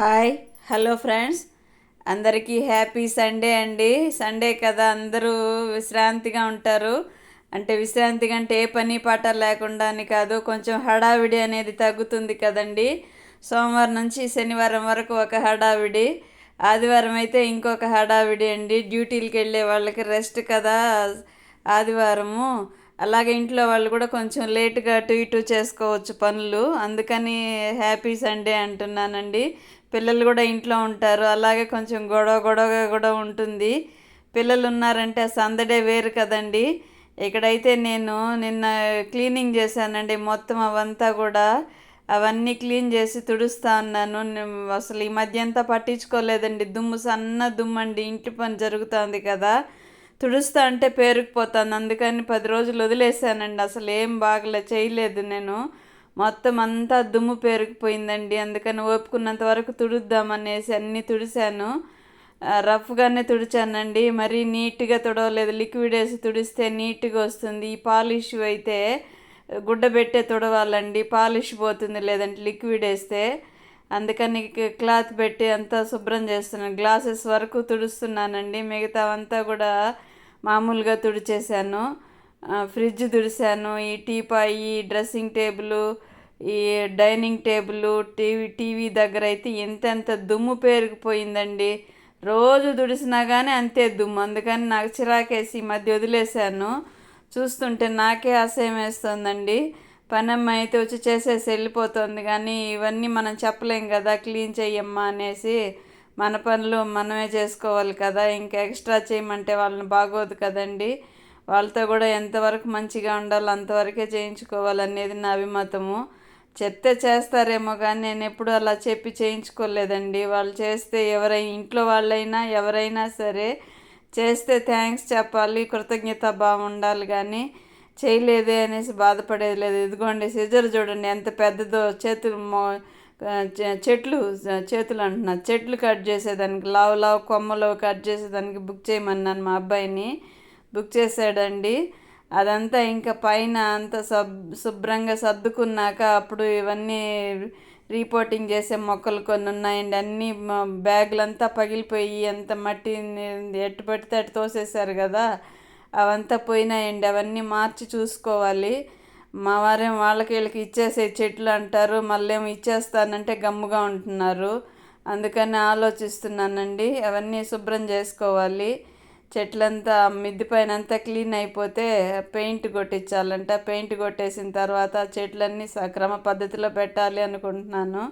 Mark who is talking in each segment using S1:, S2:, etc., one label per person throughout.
S1: Hi hello friends. అందరికీ happy Sunday అండి. Sunday కదా అందరూ విశ్రాంతిగా ఉంటారు. అంటే విశ్రాంతిగా అంటే ఏ పని పాట లేకుండా అని కాదు కొంచెం హడావిడి అనేది తగ్గుతుంది కదండి. సోమవారం నుంచి శనివారం వరకు ఒక హడావిడి ఆదివారం అయితే ఇంకొక హడావిడి అండి. డ్యూటీలకు వెళ్ళే వాళ్ళకి రెస్ట్ కదా ఆదివారము. అలాగే ఇంట్లో వాళ్ళు కూడా కొంచెం లేట్గా అటు ఇటు చేసుకోవచ్చు పనులు. అందుకని హ్యాపీ సండే అంటున్నానండి. పిల్లలు కూడా ఇంట్లో ఉంటారు. అలాగే కొంచెం గొడవ గొడవగా కూడా ఉంటుంది. పిల్లలు ఉన్నారంటే ఆ సందడే వేరు కదండి. ఇక్కడైతే నేను నిన్న క్లీనింగ్ చేశానండి. మొత్తం అవంతా కూడా అవన్నీ క్లీన్ చేసి తుడుస్తా ఉన్నాను. అసలు ఈ మధ్య అంతా పట్టించుకోలేదండి. దుమ్ము సన్న దుమ్ము అండి ఇంటి పని జరుగుతుంది కదా. తుడుస్తా అంటే పేరుకుపోతుంది అందుకని పది రోజులు వదిలేసానండి అసలు ఏం బాగలే చేయలేదు నేను. మొత్తం అంతా దుమ్ము పేరుకుపోయిందండి. అందుకని ఓపుకున్నంత వరకు తుడుద్దామనేసి అన్నీ తుడిశాను. రఫ్గానే తుడిచానండి. మరీ నీట్గా తుడవలేదు. లిక్విడ్ వేసి తుడిస్తే నీట్గా వస్తుంది. ఈ పాలిష్ అయితే గుడ్డ పెట్టే తుడవాలండి. పాలిష్ పోతుంది లేదంటే లిక్విడ్ వేస్తే. అందుకని క్లాత్ పెట్టి అంతా శుభ్రం చేస్తున్నాను. గ్లాసెస్ వరకు తుడుస్తున్నానండి. మిగతా అంతా కూడా మామూలుగా తుడిచేశాను. ఫ్రిడ్జ్ తుడిశాను. ఈ టీపాయి డ్రెస్సింగ్ టేబుల్ ఈ డైనింగ్ టేబుల్ టీవీ టీవీ దగ్గర అయితే ఎంతెంత దుమ్ము పేరుకుపోయిందండి. రోజు దుడిసినా కానీ అంతే దుమ్ము. అందుకని నాకు చిరాకేసి మధ్య వదిలేశాను. చూస్తుంటే నాకే అసహ్యం వేస్తుందండి. పనమ్మ అయితే వచ్చి చేసేసి వెళ్ళిపోతుంది. కానీ ఇవన్నీ మనం చెప్పలేం కదా క్లీన్ చెయ్యమ్మా అనేసి మన పనులు మనమే చేసుకోవాలి కదా ఇంకా ఎక్స్ట్రా చేయమంటే వాళ్ళని బాగోదు కదండి. వాళ్ళతో కూడా ఎంతవరకు మంచిగా ఉండాలో అంతవరకే చేయించుకోవాలనేది నా అభిమతము. చెప్తే చేస్తారేమో కానీ నేను ఎప్పుడు అలా చెప్పి చేయించుకోలేదండి. వాళ్ళు చేస్తే ఎవరైనా ఇంట్లో వాళ్ళైనా ఎవరైనా సరే చేస్తే థ్యాంక్స్ చెప్పాలి కృతజ్ఞత భావం ఉండాలి కానీ చేయలేదే అనేసి బాధపడేది లేదు. ఇదిగోండి సిజర్ చూడండి ఎంత పెద్దదో చేతులు మో చెట్లు చేతులు అంటున్నా చెట్లు కట్ చేసేదానికి లావు లావు కొమ్మలు కట్ చేసేదానికి బుక్ చేయమన్నాను మా అబ్బాయిని. బుక్ చేశాడండి అదంతా ఇంకా పైన అంత సబ్ శుభ్రంగా సర్దుకున్నాక అప్పుడు ఇవన్నీ రిపోర్టింగ్ చేసే మొక్కలు కొన్ని ఉన్నాయండి. అన్నీ బ్యాగులంతా పగిలిపోయి అంత మట్టి ఎట్టు పడితే అటు తోసేశారు కదా. అవంతా పోయినాయండి. అవన్నీ మార్చి చూసుకోవాలి. మా వారేం వాళ్ళకి వీళ్ళకి ఇచ్చేసే చెట్లు అంటారు మళ్ళేమో ఇచ్చేస్తానంటే గమ్ముగా ఉంటున్నారు. అందుకని ఆలోచిస్తున్నానండి అవన్నీ శుభ్రం చేసుకోవాలి. చెట్లంతా మిద్ది పైన అంతా క్లీన్ అయిపోతే పెయింట్ కొట్టించాలంట. పెయింట్ కొట్టేసిన తర్వాత చెట్లన్నీ సక్రమ పద్ధతిలో పెట్టాలి అనుకుంటున్నాను.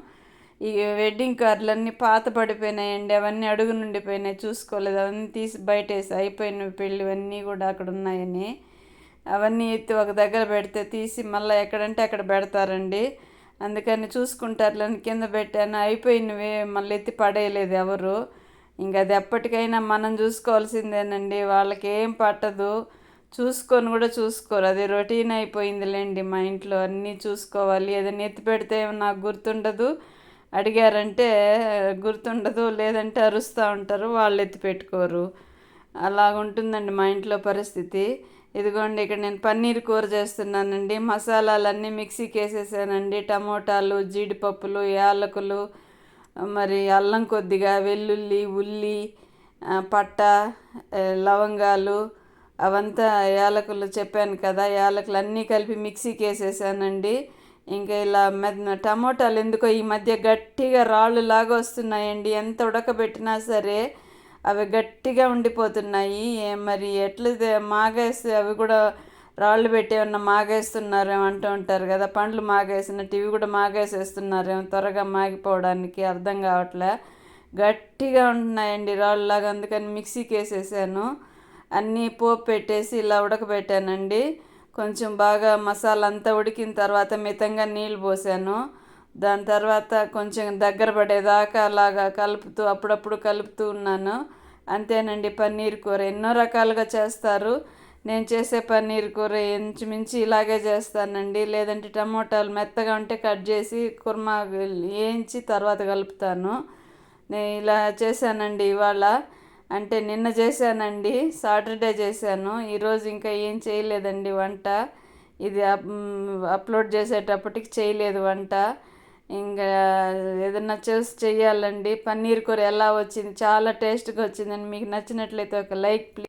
S1: ఈ వెడ్డింగ్ కార్డులన్నీ పాత పడిపోయినాయండి అవన్నీ అడుగు నుండిపోయినాయి చూసుకోలేదు అవన్నీ తీసి బయటేసి అయిపోయిన పెళ్ళివన్నీ కూడా అక్కడ ఉన్నాయని అవన్నీ ఎత్తి ఒక దగ్గర పెడితే తీసి మళ్ళీ ఎక్కడంటే అక్కడ పెడతారండి. అందుకని చూసుకుంటారులని కింద పెట్టాను. అయిపోయినవి మళ్ళీ ఎత్తి పడేయలేదు ఎవరు. ఇంకా అది ఎప్పటికైనా మనం చూసుకోవాల్సిందేనండి. వాళ్ళకి ఏం పట్టదు. చూసుకొని కూడా చూసుకోరు. అది రొటీన్ అయిపోయిందిలేండి మా ఇంట్లో. అన్నీ చూసుకోవాలి. ఏదైనా ఎత్తి పెడితే నాకు గుర్తుండదు. అడిగారంటే గుర్తుండదు లేదంటే అరుస్తూ ఉంటారు. వాళ్ళు ఎత్తి పెట్టుకోరు. అలాగుంటుందండి మా ఇంట్లో పరిస్థితి. ఇదిగోండి ఇక్కడ నేను పన్నీర్ కూర చేస్తున్నానండి. మసాలాలన్నీ మిక్సీకి వేసేసానండి టమోటాలు జీడిపప్పులు యాలకులు మరి అల్లం కొద్దిగా వెల్లుల్లి ఉల్లి పట్ట లవంగాలు అవంతా యాలకులు చెప్పాను కదా యాలకులు అన్నీ కలిపి మిక్సీకి వేసేసానండి ఇంకా ఇలా మెద టమోటాలు ఎందుకో ఈ మధ్య గట్టిగా రాళ్ళు లాగా వస్తున్నాయండి. ఎంత ఉడకబెట్టినా సరే అవి గట్టిగా ఉండిపోతున్నాయి. మరి ఎట్లా మాగేస్తే అవి కూడా రాళ్ళు పెట్టి ఏమన్నా మాగేస్తున్నారేమో అంటూ ఉంటారు కదా. పండ్లు మాగేసినట్టు ఇవి కూడా మాగేసేస్తున్నారేమో త్వరగా మాగిపోవడానికి అర్థం కావట్లే. గట్టిగా ఉంటున్నాయండి రాళ్ళలాగా. అందుకని మిక్సీకి వేసేసాను. అన్నీ పోపు పెట్టేసి ఇలా ఉడకబెట్టానండి. కొంచెం బాగా మసాలా అంతా ఉడికిన తర్వాత మితంగా నీళ్ళు పోసాను. దాని తర్వాత కొంచెం దగ్గర పడేదాకా అలాగా కలుపుతూ అప్పుడప్పుడు కలుపుతూ ఉన్నాను. అంతేనండి పన్నీర్ కూర. ఎన్నో రకాలుగా చేస్తారు. నేను చేసే పన్నీర్ కూర ఇంచుమించి ఇలాగే చేస్తానండి. లేదంటే టమోటాలు మెత్తగా ఉంటే కట్ చేసి కుర్మా వేయించి తర్వాత కలుపుతాను. నేను ఇలా చేశానండి ఇవాళ. అంటే నిన్న చేశానండి సాటర్డే చేశాను. ఈరోజు ఇంకా ఏం చేయలేదండి వంట. ఇది అప్- అప్లోడ్ చేసేటప్పటికి చేయలేదు వంట. ఇంకా ఏదన్నా చేసి చెయ్యాలండి. పన్నీర్ కూర ఎలా వచ్చింది? చాలా టేస్ట్గా వచ్చిందండి మీకు నచ్చినట్లయితే ఒక లైక్ ప్లీజ్.